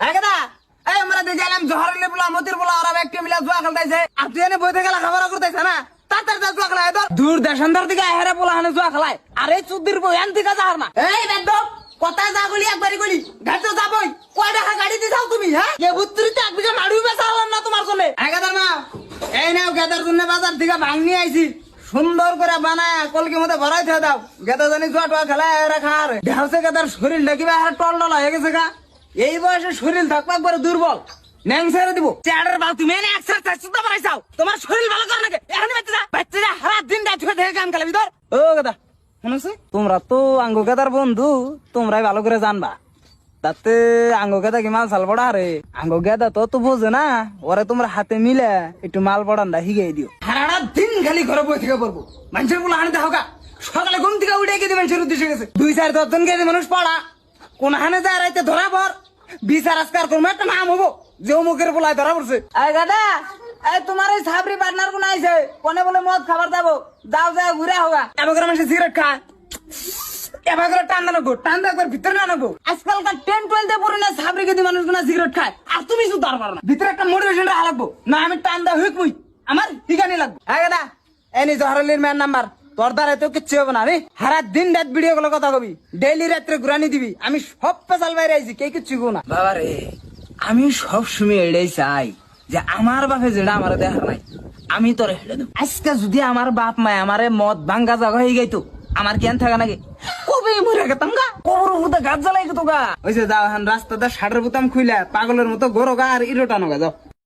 একদা এই আমরা দেখে এলাম জহরলে বলা মতির বলা ওরা ব্যক্তি মিলা জুয়া খেলতেছে আর তুই এনে করতেছে না? তাড়াতাড়ি যা জুয়া খেলায় তো দূর দেশান্তর থেকে হেরে বলা হানে জুয়া খেলায়। আর এই চুদ্দির বই আন থেকে যাহার না। এই বেদ্য কোথায় যা গলি একবারই গলি গাড়ি তো যাবই কয় টাকা গাড়ি দিয়ে যাও তুমি হ্যাঁ? এ বুত্রিতে এক বিঘা মাড়ুই বেচা হলাম না তোমার জন্য এগাদার মা এই নাও গেদার জন্য বাজার থেকে ভাঙ আইছি। সুন্দর করে বানায় কলকি মধ্যে ভরাই থেকে দাও। গেদা জানি জুয়া টুয়া খেলায় এরা খার ঢেউছে গেদার শরীর আর টল টল হয়ে গেছে গা। এই বয়সে শরীর থাকবা একবারে দুর্বল। ন্যাং ছেড়ে দিব। বাল তুমি এনে এক্সারসাইজ শুদ্ধ বানাইছাও তোমার শরীর ভালো করে নাকি? এখানে বাচ্চা যা। বাচ্চা যা সারা দিন রাত ধরে থেকে কাম খেলাবি তোর ও গেদা শুনেছি? তোমরা তো আঙ্গ বন্ধু তোমরাই ভালো করে জানবা। তাতে আঙ্গ গেদা কি মাল সাল পড়া রে? আঙ্গ গেদা তো তো বোঝে না ওরে তোমরা হাতে মিলে একটু মাল পড়ানটা হিগাই দিও। সারাটা দিন খালি ঘরে বই থেকে পড়ব। মানুষের বলে হানি দেখো সকালে ঘুম থেকে উঠে গিয়ে মানুষের উদ্দেশ্যে গেছে। দুই চার দশজন গেছে মানুষ পড়া। কোন হানে যায় রাইতে ধরা পর বিচার আজকার করব একটা নাম হব। যে অমুকের বলায় ধরা পড়ছে। এই গাদা এই তোমার এই সাবরি পার্টনার কোন আইছে? কোনে বলে মদ খাবার দাবো? দাও যায় ঘুরে হোগা এবার মানুষ সিগারেট খায়। এবার করে টান নানবো টান দা একবার ভিতরে নানবো আজকালকার টেন টুয়েলভে পড়ে না সাবরি কেদি মানুষ গুনা সিগারেট খায় আর তুমি শুধু দাঁড় পারো না। ভিতরে একটা মোটিভেশন রাখা লাগবো। না আমি টান দা হুইক মুই আমার ঠিকানি লাগবে। হ্যাঁ গাদা এই নি জহরলির ম্যান নাম্বার তোর দ্বারা তো কিচ্ছু হবে না রে সারা দিন রাত ভিডিও গুলো কথা কবি। ডেইলি রাত্রে ঘুরানি দিবি। আমি সব পেশাল বাইরে আইছি কে কিচ্ছু গো না। বাবা রে আমি সব সময় এটাই চাই যে আমার বাপে যেটা আমার দেখার নাই আমি তোর হেঁটে দেবো। আজকে যদি আমার বাপ মায় আমারে মদ ভাঙ্গা জাগা হয়ে গাইতো আমার জ্ঞান থাকা নাকি? কবে মরে গেতাম গা? কবর বুতে গাছ জ্বালাই গেতো গা। ওই যে যাও এখন রাস্তাতে শাটার বুতাম খুইলা পাগলের মতো গরো গা আর ইরোটানো গা যাও।